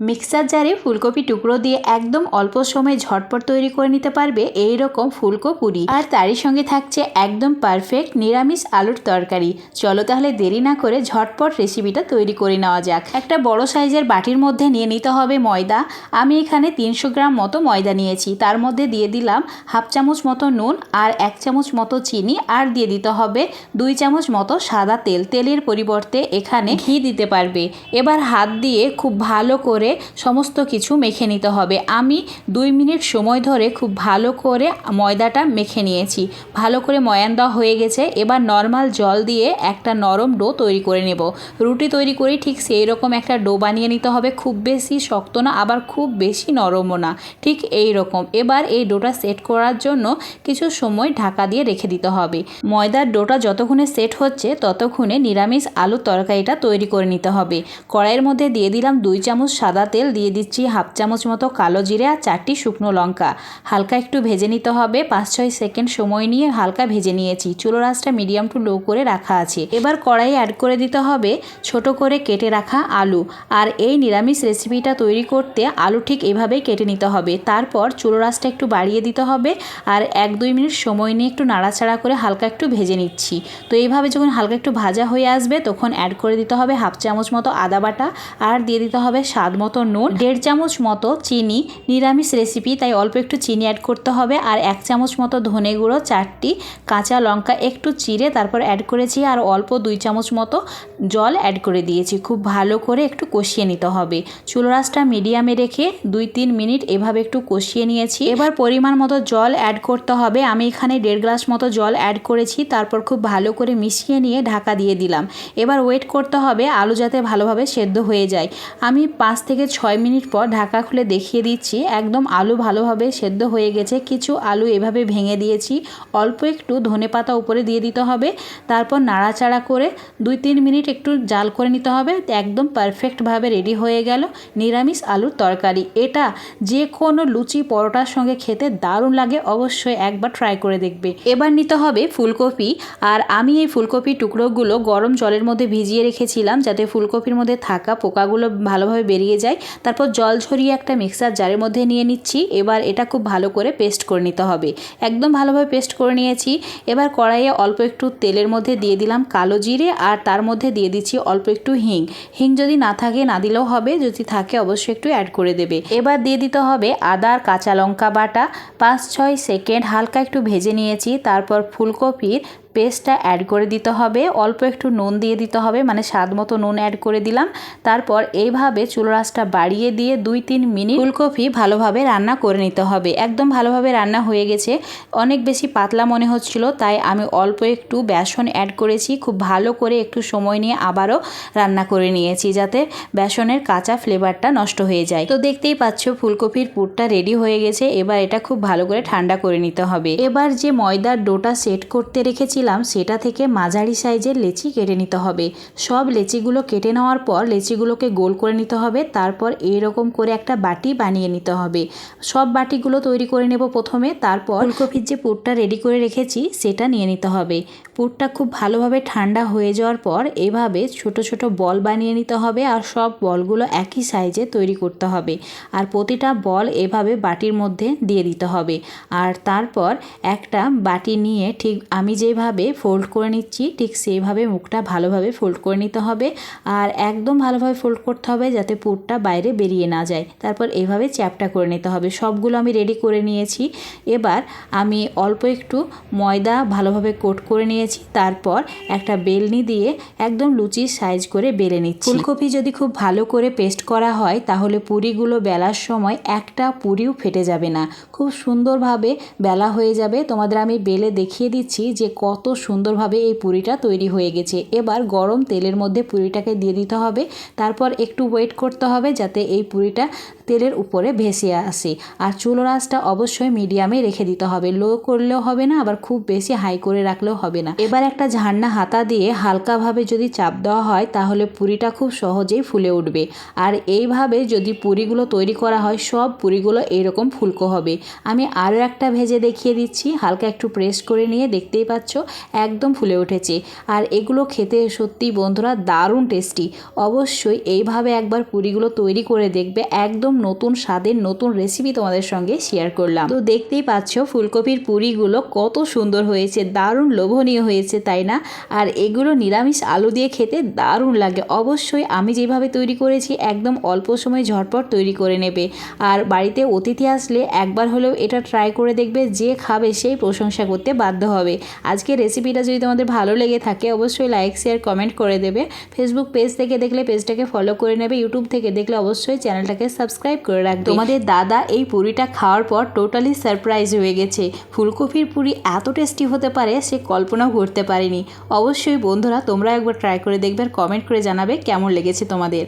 Mixer জারে ফুলকপি টুকরো দিয়ে একদম অল্প সময়ে ঝটপট তৈরি করে নিতে পারবে এই রকম ফুলকো পুরি আর তারই সঙ্গে থাকছে একদম পারফেক্ট নিরামিষ আলুর তরকারি। চলো তাহলে দেরি না করে ঝটপট রেসিপিটা তৈরি করে নেওয়া যাক। একটা বড় সাইজের বাটির মধ্যে নিয়ে নিতে হবে ময়দা। আমি এখানে তিনশো গ্রাম মতো ময়দা নিয়েছি। তার মধ্যে দিয়ে দিলাম হাফ চামচ মতো নুন আর এক চামচ মতো চিনি আর দিয়ে দিতে হবে দুই চামচ মতো সাদা তেল। তেলের পরিবর্তে এখানে ঘি দিতে পারবে। এবার হাত দিয়ে খুব ভালো করে সমস্ত কিছু মেখে নিতে হবে। আমি দুই মিনিট সময় ধরে খুব ভালো করে ময়দাটা মেখে নিয়েছি। ভালো করে ময়ান দেওয়া হয়ে গেছে। এবার নর্মাল জল দিয়ে একটা নরম ডো তৈরি করে নেব। রুটি তৈরি করি ঠিক সেই রকম একটা ডো বানিয়ে নিতে হবে। খুব বেশি শক্ত না, আবার খুব বেশি নরমও না। ঠিক এই রকম এবার এই ডোটা সেট করার জন্য কিছু সময় ঢাকা দিয়ে রেখে দিতে হবে। ময়দার ডোটা যতক্ষণে সেট হচ্ছে, ততক্ষণে নিরামিষ আলুর তরকারিটা তৈরি করে নিতে হবে। কড়াইয়ের মধ্যে দিয়ে দিলাম দুই চামচ সাদা তেল দিয়ে দিচ্ছি হাফ চামচ মতো কালো জিরে আর চারটি শুকনো লঙ্কা। হালকা একটু ভেজে নিতে হবে। পাঁচ ছয় সেকেন্ড সময় নিয়ে হালকা ভেজে নিয়েছি। চুলো রাসটা মিডিয়াম টু লো করে রাখা আছে। এবার কড়াই অ্যাড করে দিতে হবে ছোট করে কেটে রাখা আলু। আর এই নিরামিষ রেসিপিটা তৈরি করতে আলু ঠিক এভাবেই কেটে নিতে হবে। তারপর চুলো রাসটা একটু বাড়িয়ে দিতে হবে। আর এক দুই মিনিট সময় নিয়ে একটু নাড়াচাড়া করে হালকা একটু ভেজে নিচ্ছি। তো এইভাবে যখন হালকা একটু ভাজা হয়ে আসবে, তখন অ্যাড করে দিতে হবে হাফ চামচ মতো আদা বাটা। আর দিয়ে দিতে হবে স্বাদ মতো নুন, দেড় চামচ মতো চিনি, নিরামিষ রেসিপি তাই অল্প একটু চিনি অ্যাড করতে হবে। আর এক চামচ মতো ধনে গুঁড়ো, চারটি কাঁচা লঙ্কা, একটু চিড়ে, তারপর অ্যাড করেছি। আর অল্প দুই চামচ মতো জল অ্যাড করে দিয়েছি। খুব ভালো করে একটু কষিয়ে নিতে হবে। চুলো রাসটা মিডিয়ামে রেখে দুই তিন মিনিট এভাবে একটু কষিয়ে নিয়েছি। এবার পরিমাণ মতো জল অ্যাড করতে হবে। আমি এখানে দেড় গ্লাস মতো জল অ্যাড করেছি। তারপর খুব ভালো করে মিশিয়ে নিয়ে ঢাকা দিয়ে দিলাম। এবার ওয়েট করতে হবে। আলু যাতে ভালোভাবে সেদ্ধ হয়ে যায়। আমি পাঁচ থেকে ছয় মিনিট পর ঢাকা খুলে দেখিয়ে দিচ্ছি, একদম আলু ভালোভাবে সেদ্ধ হয়ে গেছে। কিছু আলু এভাবে ভেঙে দিয়েছি। অল্প একটু ধনে পাতা উপরে দিয়ে দিতে হবে। তারপর নাড়াচাড়া করে দুই তিন মিনিট একটু জাল করে নিতে হবে। একদম পারফেক্টভাবে রেডি হয়ে গেল নিরামিষ আলুর তরকারি। এটা যে কোনো লুচি, পরোটার সঙ্গে খেতে দারুণ লাগে। অবশ্যই একবার ট্রাই করে দেখবে। এবার নিতে হবে ফুলকপি। আর আমি এই ফুলকপি টুকরোগুলো গরম জলের মধ্যে ভিজিয়ে রেখেছিলাম যাতে ফুলকপির মধ্যে থাকা পোকাগুলো ভালোভাবে বেরিয়ে যায়। তারপর জল ঝরিয়ে একটা মিক্সার জারের মধ্যে নিয়ে নিচ্ছি। এবার এটা খুব ভালো করে পেস্ট করে নিতে হবে। একদম ভালোভাবে পেস্ট করে নিয়েছি। এবার কড়াইয়ে অল্প একটু তেলের মধ্যে দিয়ে দিলাম কালো জিরে আর তার মধ্যে দিয়ে দিচ্ছি অল্প একটু হিং। হিং যদি না থাকে, না দিলেও হবে। যদি থাকে, অবশ্যই একটু অ্যাড করে দেবে। এবার দিয়ে দিতে হবে আদা আর কাঁচা লঙ্কা বাটা। পাঁচ ছয় সেকেন্ড হালকা একটু ভেজে নিয়েছি। তারপর ফুলকপির পেস্টটা অ্যাড করে দিতে হবে। অল্প একটু নুন দিয়ে দিতে হবে মানে স্বাদ মতো নুন অ্যাড করে দিলাম। তারপর এইভাবে চুলো রাসটা বাড়িয়ে দিয়ে দুই তিন মিনিট ফুলকপি ভালোভাবে রান্না করে নিতে হবে। একদম ভালোভাবে রান্না হয়ে গেছে। অনেক বেশি পাতলা মনে হচ্ছিল, তাই আমি অল্প একটু বেসন অ্যাড করেছি। খুব ভালো করে একটু সময় নিয়ে আবারও রান্না করে নিয়েছি, যাতে বেসনের কাঁচা ফ্লেভারটা নষ্ট হয়ে যায়। তো দেখতেই পাচ্ছ, ফুলকপির পুরটা রেডি হয়ে গেছে। এবার এটা খুব ভালো করে ঠান্ডা করে নিতে হবে। এবার যে ময়দার ডোটা সেট করতে রেখেছিলাম সেটা থেকে মাঝারি সাইজের লেচি কেটে নিতে হবে। সব লেচিগুলো কেটে নেওয়ার পর লেচিগুলোকে গোল করে নিতে হবে, তারপর এইরকম করে একটা বাটি বানিয়ে নিতে হবে। সব বাটিগুলো তৈরি করে নেব প্রথমে, তারপর ফুলকপির যে পুরটা রেডি করে রেখেছি, সেটা নিয়ে নিতে হবে। পুরটা খুব ভালোভাবে ঠান্ডা হয়ে যাওয়ার পর এভাবে ছোট ছোট বল বানিয়ে নিতে হবে আর সব বলগুলো একই সাইজে তৈরি করতে হবে। আর প্রতিটা বল এভাবে বাটির মধ্যে দিয়ে দিতে হবে। আর তারপর একটা বাটি নিয়ে ঠিক আমি যেভাবে ফোল্ড করে নিচ্ছি। ঠিক সেইভাবে মুখটা ভালোভাবে ফোল্ড করে নিতে হবে। আর একদম ভালোভাবে ফোল্ড করতে হবে যাতে পুরটা বাইরে বেরিয়ে না যায়। তারপর এভাবে চ্যাপটা করে নিতে হবে। সবগুলো আমি রেডি করে নিয়েছি। এবার আমি অল্প একটু ময়দা ভালোভাবে কোট করে নিয়েছি। তারপর একটা বেলনি দিয়ে একদম লুচির সাইজ করে বেলে নিচ্ছি। ফুলকপি যদি খুব ভালো করে পেস্ট করা হয়, তাহলে পুরিগুলো বেলার সময় একটা পুরিও ফেটে যাবে না। খুব সুন্দরভাবে বেলা হয়ে যাবে। তোমাদের আমি বেলে দেখিয়ে দিচ্ছি যে কত সুন্দরভাবে এই পুরিটা তৈরি হয়ে গেছে। এবার গরম তেলের মধ্যে পুরিটাকে দিয়ে দিতে হবে। তারপর একটু ওয়েট করতে হবে যাতে এই পুরিটা তেলের উপরে ভেসে আসে। আর চুলো রাসটা অবশ্যই মিডিয়ামে রেখে দিতে হবে। লো করলেও হবে না, আবার খুব বেশি হাই করে রাখলেও হবে না। এবার একটা ঝান্না হাতা দিয়ে হালকাভাবে যদি চাপ দেওয়া হয়, তাহলে পুরিটা খুব সহজেই ফুলে উঠবে। আর এইভাবে যদি পুরিগুলো তৈরি করা হয়, সব পুরিগুলো এইরকম ফুলকো হবে। আমি আরও একটা ভেজে দেখিয়ে দিচ্ছি। হালকা একটু প্রেস করে নিয়ে দেখতেই পাচ্ছ। একদম ফুলে উঠেছে। আর এগুলো খেতে সত্যি বন্ধুরা দারুণ টেস্টি অবশ্যই এইভাবে একবার পুরিগুলো তৈরি করে দেখবে। একদম নতুন স্বাদের, নতুন রেসিপি তোমাদের সঙ্গে শেয়ার করলাম। তো দেখতেই পাচ্ছ ফুলকপির পুরিগুলো কত সুন্দর হয়েছে, দারুণ লোভনীয় হয়েছে, তাই না? আর এগুলো নিরামিষ আলু দিয়ে খেতে দারুণ লাগে। অবশ্যই আমি যেভাবে তৈরি করেছি, একদম অল্প সময় ঝটপট তৈরি করে নেবে। আর বাড়িতে অতিথি আসলে একবার হলেও এটা ট্রাই করে দেখবে, যে খাবে সেই প্রশংসা করতে বাধ্য হবে। আজকে রেসিপিটা যদি তোমাদের ভালো লেগে থাকে, অবশ্যই লাইক শেয়ার কমেন্ট করে দেবে। ফেসবুক পেজ থেকে দেখলে পেজটাকে ফলো করে নেবে ইউটিউব থেকে দেখলে অবশ্যই চ্যানেলটাকে সাবস্ক্রাইব করে রাখবে। তোমাদের দাদা এই পুরিটা খাওয়ার পর টোটালি সারপ্রাইজ হয়ে গেছে। ফুলকপির পুরি এত টেস্টি হতে পারে, সে কল্পনাও করতে পারেনি। অবশ্যই বন্ধুরা তোমরা একবার ট্রাই করে দেখবে আর কমেন্ট করে জানাবে কেমন লেগেছে তোমাদের।